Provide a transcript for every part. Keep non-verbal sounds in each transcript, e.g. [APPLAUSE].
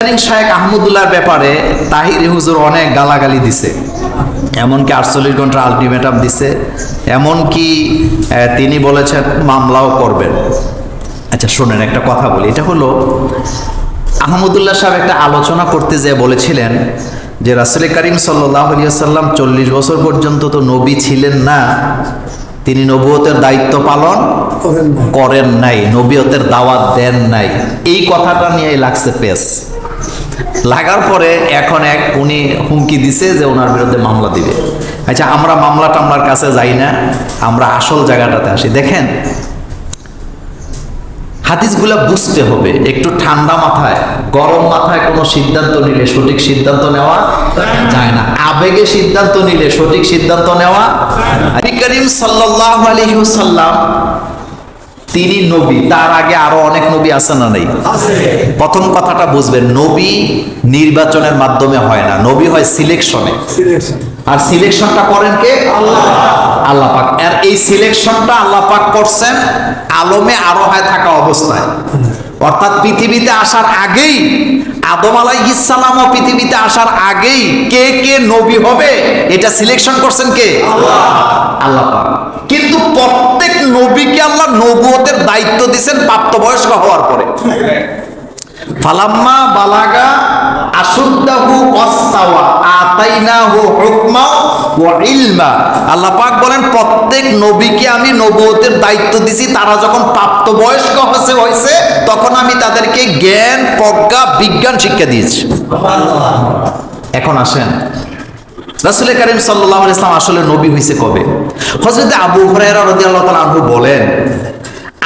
ইদানিং শাহেক আহমদুল্লাহর ব্যাপারে তাহির হুজুর অনেক গালাগালি দিছে। এমনকি আটচল্লিশ ঘণ্টা আলটিমেটাম দিছে। এমনকি তিনি বলেছেন মামলাও করবেন। আচ্ছা শোনেন একটা কথা বলি। এটা হলো আহমদুল্লাহ সাহেব একটা আলোচনা করতে যেয়ে বলেছিলেন যে রাসুল করিম সাল্লাম চল্লিশ বছর পর্যন্ত তো নবী ছিলেন না তিনি নবুয়তের দায়িত্ব পালন করেন করেন নাই নবীয়তের দাওয়াত দেন নাই। এই কথাটা নিয়ে লাগছে পেস লাগার পরে এখন এক উনি হুমকি দিছে যে ওনার বিরুদ্ধে মামলা দিবে। আচ্ছা আমরা মামলা টামলার কাছে যাই না, আমরা আসল জায়গাটাতে আসি। দেখেন, হাদিসগুলা বুঝতে হবে, একটু ঠান্ডা মাথায়, গরম মাথায় কোনো সিদ্ধান্ত নিলে সঠিক সিদ্ধান্ত নেওয়া যায় না। আবেগে সিদ্ধান্ত নিলে সঠিক সিদ্ধান্ত নেওয়া করিম সাল্লাল্লাহু আলাইহি ওয়াসাল্লাম তিনি নবী। তার আগে আরও অনেক নবী আছে না নেই? প্রথম কথাটা বুঝবেন নবী নির্বাচনের মাধ্যমে হয় না। নবী হয় সিলেকশনে। সিলেকশন। আর সিলেকশনটা করেন কে? আল্লাহ। আল্লাহ পাক। আর এই সিলেকশনটা আল্লাহ পাক করছেন আলমে আরোহায় থাকা অবস্থায়। অর্থাৎ পৃথিবীতে আসার আগেই আদম আলাইহিসসালামও পৃথিবীতে আসার আগেই কে কে নবী হবে এটা সিলেকশন করছেন কে? আল্লাহ। আল্লাহ পাক। কিন্তু প্রত্যেক নবীকে আল্লাহ নবুয়তের দায়িত্ব দিয়েছেন প্রাপ্তবয়স্ক হওয়ার পরে। [LAUGHS] ফালাম্মা বালাগা আশুদ্দাহু অস্তাওয়া আতাইনাহু বলেন, প্রত্যেক নবীকে আমি নবুয়তের দায়িত্ব দিছি, তারা যখন প্রাপ্তবয়স্ক হয়েছে হয়েছে, তখন আমি তাদেরকে জ্ঞান, প্রজ্ঞা, বিজ্ঞান শিক্ষা দিয়েছি। এখন আসেন। রাসুল করিম সাল্লাহ ইসলাম আসলে নবী হয়েছে কবে? হজরত আবু হরাইরা রদি আল্লাহ তালা বলেন,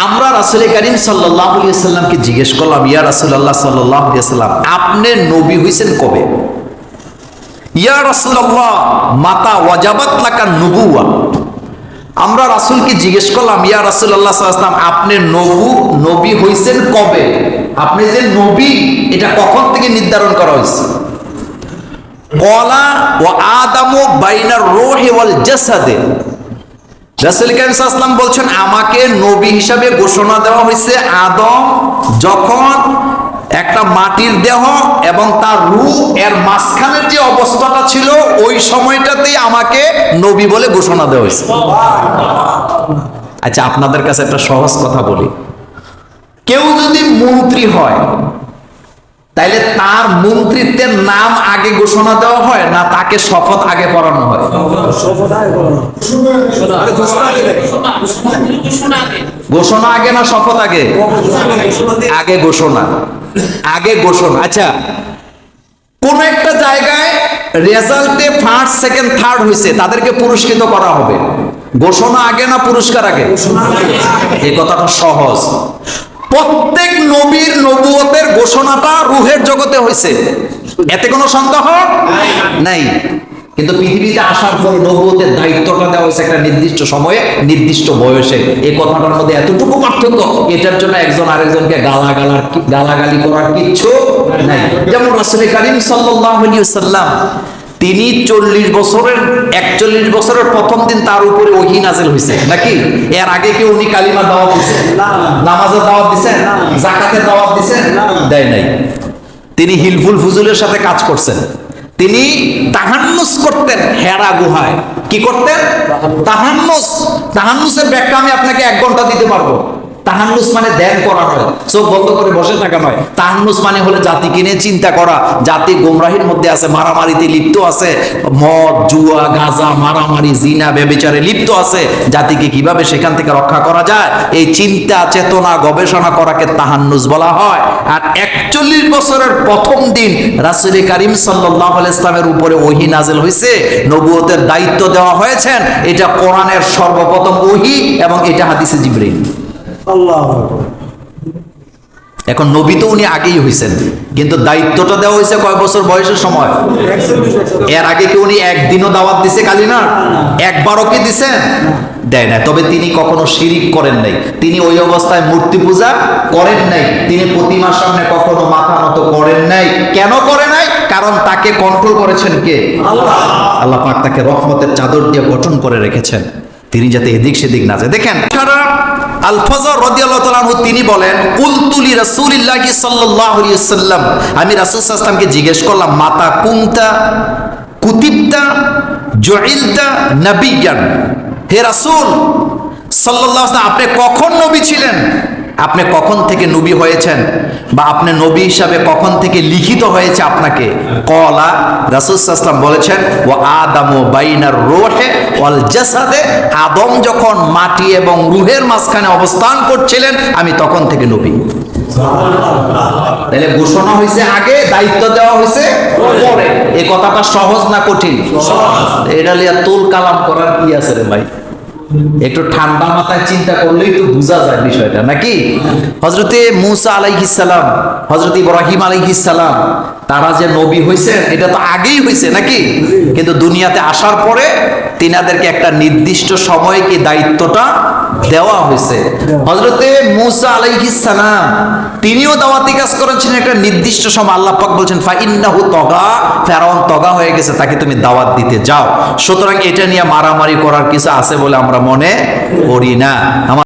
আমরা রাসুল করিম সাল্লাহ সাল্লামকে জিজ্ঞেস করলাম, ইয়া রাসুল্লাহ সাল্লাহ সাল্লাম আপনি নবী হয়েছেন কবে? ইয়া রাসুল্লাহ মাতা ওয়াজাবাত লাকা নবুয়া আমরা রাসুলকে জিজ্ঞেস করলাম, ইয়া রাসুল্লাহ সাল্লাম আপনি নবু, নবী হয়েছেন কবে? আপনি যে নবী, এটা কখন থেকে নির্ধারণ করা হয়েছে? কলা ও আদামু বাইনার রোহে ওয়াল জাসাদে। রাসূল কারীম সাল্লাল্লাহু বলছেন, আমাকে নবী হিসাবে ঘোষণা দেওয়া হয়েছে আদম যখন একটা মাটির দেহ এবং তার রূহ এর মাঝখানের যে অবস্থাটা ছিল, ওই সময়টাতেই আমাকে নবী বলে ঘোষণা দেওয়া হয়েছে। আচ্ছা আপনাদের কাছে একটা সহজ কথা বলি। কেউ যদি মন্ত্রী হয়, তাইলে তার মন্ত্রিত্বের নাম আগে ঘোষণা দেওয়া হয় না তাকে শপথ আগে পড়ানো হয়? ঘোষণা আগে না শপথ আগে? আগে ঘোষণা। আগে ঘোষণা। আচ্ছা। কোন একটা জায়গায় রেজাল্টে ফার্স্ট সেকেন্ড থার্ড হয়েছে তাদেরকে পুরস্কৃত করা হবে। ঘোষণা আগে না পুরস্কার আগে? এই কথাটা সহজ। প্রত্যেক নবীর নবুয়তের ঘোষণাটা রুহের জগতে হয়েছে এতে কোনো সন্দেহ? নাই। কিন্তু পৃথিবীতে আসার পর নবুয়তের দায়িত্বটা দেওয়া হয়েছে একটা নির্দিষ্ট সময়ে নির্দিষ্ট বয়সে। এই কথাটার মধ্যে এতটুকু পার্থক্য এটার জন্য একজন আরেকজনকে গালাগালার গালাগালি করার কিচ্ছু নাই। যেমন রাসূল করিম সাল্লাল্লাহু আলাইহি সাল্লাম তিনি চল্লিশ বছরের একচল্লিশ বছরের প্রথম দিন তার উপরে ওহি নাজেল হয়েছে নাকি? এর আগে কি উনি কালিমা দাওয়াত দিছেন না। নামাজের দাওয়াত দিছেন না। জাকাতের দাওয়াত দিছেন না। দেয় নাই। তিনি হিলফুল ফুজুলের সাথে কাজ করছেন। তিনি তাহান্নুস করতেন হেরা গুহায়। কি করতেন? তাহান্নুস। তাহান্নুসের ব্যাখ্যা আমি আপনাকে এক ঘণ্টা দিতে পারব। তাহান্নুস মানে ধ্যান করা নয়। চোখ বন্ধ করে বসে থাকা নয়। তাহান্নুস মানে হলে জাতিকে নিয়ে চিন্তা করা। জাতি গোমরাহির মধ্যে আছে, মারামারিতে লিপ্ত আছে, মদ, জুয়া, গাঁজা, মারামারি, জিনা বেবিচারে লিপ্ত আছে। জাতিকে কীভাবে সেখান থেকে রক্ষা করা যায়? এই চিন্তা, চেতনা, গবেষণা করাকে তাহান্নুস বলা হয়। আর একচল্লিশ বছরের প্রথম দিন রাসুল করিম সাল্লাহ ইসলামের উপরে ওহি নাজেল হয়েছে নবুয়তের দায়িত্ব দেওয়া হয়েছেন। এটা কোরআনের সর্বপ্রথম ওহি এবং এটা হাদিসে আল্লাহ এখন নবী তো উনি আগেই হয়েছেন কিন্তু দায়িত্বটা দেওয়া হয়েছে কয় বছর বয়সের সময়? এর আগে কি উনি একদিনও দাওয়াত দিছে কালি না? একবারও কি দিছেন দেয় না তবে তিনি কখনো শিরিক করেন নাই। তিনি ওই অবস্থায় মূর্তি পূজা করেন নাই। তিনি প্রতিমার সামনে কখনো মাথা নত করেন নাই। কেন করে নাই? কারণ তাকে কন্ট্রোল করেছেন কে? আল্লাহ। আল্লাহ পাক তাকে রহমতের চাদর দিয়ে গঠন করে রেখেছেন। তিনি যাতে এদিক সেদিক না যায়। দেখেন আল ফজর রাদিয়াল্লাহু তাআলা আনহু তিনি বলেন কুলতুলি রাসুলিল্লাহি সাল্লাল্লাহু সাল্লাম আমি রাসূল সাল্লাল্লাহু জিজ্ঞেস করলাম, মাতা কুমতা কুতিবতা, জুইলতা নাবিজ্ঞান হে রাসূল সাল্লাহ আপনি কখন নবী ছিলেন? আপনি কখন থেকে নবী হয়েছেন বা আপনি নবী হিসাবে কখন থেকে লিখিত হয়েছে আপনাকে? কলা ওয়াসাল্লাম বলেছেন ও আদামু বাইনার রোহে ওয়াল জাসাদে। আদম যখন মাটি এবং রুহের মাঝখানে অবস্থান করছিলেন, আমি তখন থেকে নবী। তাহলে ঘোষণা হয়েছে আগে, দায়িত্ব দেওয়া হয়েছে পরে। এই কথাটা সহজ না কঠিন? এটা লিয়া তুল কালাম করার কি আছে রে ভাই? একটু ঠান্ডা মাথায় চিন্তা করলেই তো বোঝা যায় বিষয়টা, নাকি? হজরতে মুসা আলাইহিসালাম হজরত ইব্রাহিম আলাইহিসালাম তারা যে নবী হয়েছেন এটা তো আগেই হয়েছে নাকি? কিন্তু দুনিয়াতে আসার পরে তিনাদেরকে একটা নির্দিষ্ট সময়ে কি দায়িত্বটা দেওয়া হয়েছে হজরতে মুসা আলাইহিসালাম তিনিও দাওয়াতি কাজ করেছেন একটা নির্দিষ্ট সময়। আল্লাহ পাক বলছেন, ফাইন্নাহু তগা ফেরাউন তগা হয়ে গেছে, তাকে তুমি দাওয়াত দিতে যাও। সুতরাং এটা নিয়ে মারামারি করার কিছু আছে বলে আমরা মনে করি না।